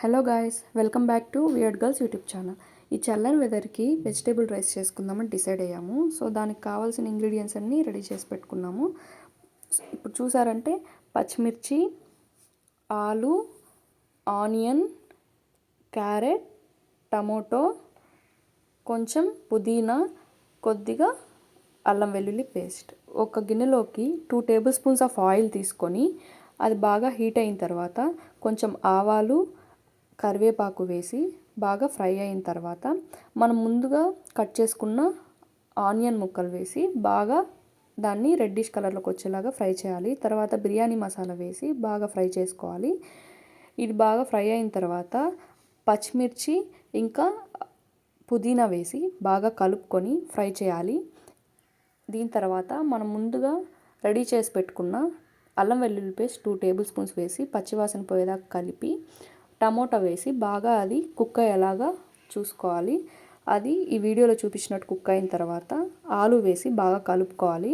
Hello guys welcome back to weird girls YouTube channel. ఈ చల్లని వెదర్కి వెజిటేబుల్ రైస్ చేసుకుందామని డిసైడ్ అయ్యాము. సో దానికి కావాల్సిన ఇంగ్రీడియంట్స్ అన్నీ రెడీ చేసి పెట్టుకున్నాము. ఇప్పుడు చూసారంటే పచ్చిమిర్చి ఆలు ఆనియన్ క్యారెట్ టమోటో కొంచెం పుదీనా కొద్దిగా అల్లం వెల్లుల్లి పేస్ట్. ఒక గిన్నెలోకి two table spoons of oil తీసుకొని అది బాగా హీట్ అయిన తర్వాత కొంచెం ఆవాలు కరివేపాకు వేసి బాగా ఫ్రై అయిన తర్వాత మనం ముందుగా కట్ చేసుకున్న ఆనియన్ ముక్కలు వేసి బాగా దాన్ని రెడ్డిష్ కలర్లోకి వచ్చేలాగా ఫ్రై చేయాలి. తర్వాత బిర్యానీ మసాలా వేసి బాగా ఫ్రై చేసుకోవాలి. ఇది బాగా ఫ్రై అయిన తర్వాత పచ్చిమిర్చి ఇంకా పుదీనా వేసి బాగా కలుపుకొని ఫ్రై చేయాలి. దీని తర్వాత మనం ముందుగా రెడీ చేసి పెట్టుకున్న అల్లం వెల్లుల్లి పేస్ట్ టూ టేబుల్ స్పూన్స్ వేసి పచ్చివాసన పోయేదాకా కలిపి టమోటా వేసి బాగా అది కుక్ అయ్యేలాగా చూసుకోవాలి. అది ఈ వీడియోలో చూపించినట్టు కుక్ అయిన తర్వాత ఆలు వేసి బాగా కలుపుకోవాలి.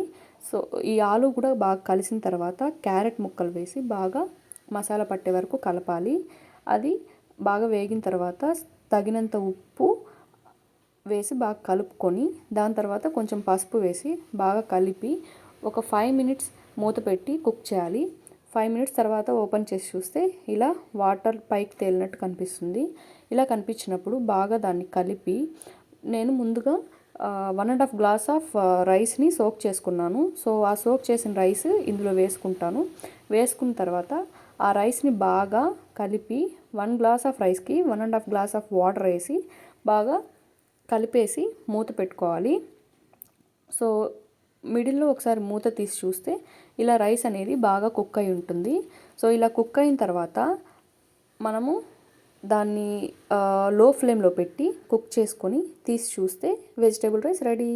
సో ఈ ఆలు కూడా బాగా కలిసిన తర్వాత క్యారెట్ ముక్కలు వేసి బాగా మసాలా పట్టే వరకు కలపాలి. అది బాగా వేగిన తర్వాత తగినంత ఉప్పు వేసి బాగా కలుపుకొని దాని తర్వాత కొంచెం పసుపు వేసి బాగా కలిపి ఒక ఫైవ్ మినిట్స్ మూత పెట్టి కుక్ చేయాలి. ఫైవ్ మినిట్స్ తర్వాత ఓపెన్ చేసి చూస్తే ఇలా వాటర్ పైకి తేలినట్టు కనిపిస్తుంది. ఇలా కనిపించినప్పుడు బాగా దాన్ని కలిపి నేను ముందుగా one and half glass of రైస్ని సోక్ చేసుకున్నాను. సో ఆ సోక్ చేసిన రైస్ ఇందులో వేసుకుంటాను. వేసుకున్న తర్వాత ఆ రైస్ని బాగా కలిపి వన్ గ్లాస్ ఆఫ్ రైస్కి one and half glass of water వేసి బాగా కలిపేసి మూత పెట్టుకోవాలి. సో మిడిల్లో ఒకసారి మూత తీసి చూస్తే ఇలా రైస్ అనేది బాగా కుక్ అయి ఉంటుంది. సో ఇలా కుక్ అయిన తర్వాత మనము దాన్ని లో ఫ్లేమ్లో పెట్టి కుక్ చేసుకొని తీసి చూస్తే వెజిటేబుల్ రైస్ రెడీ.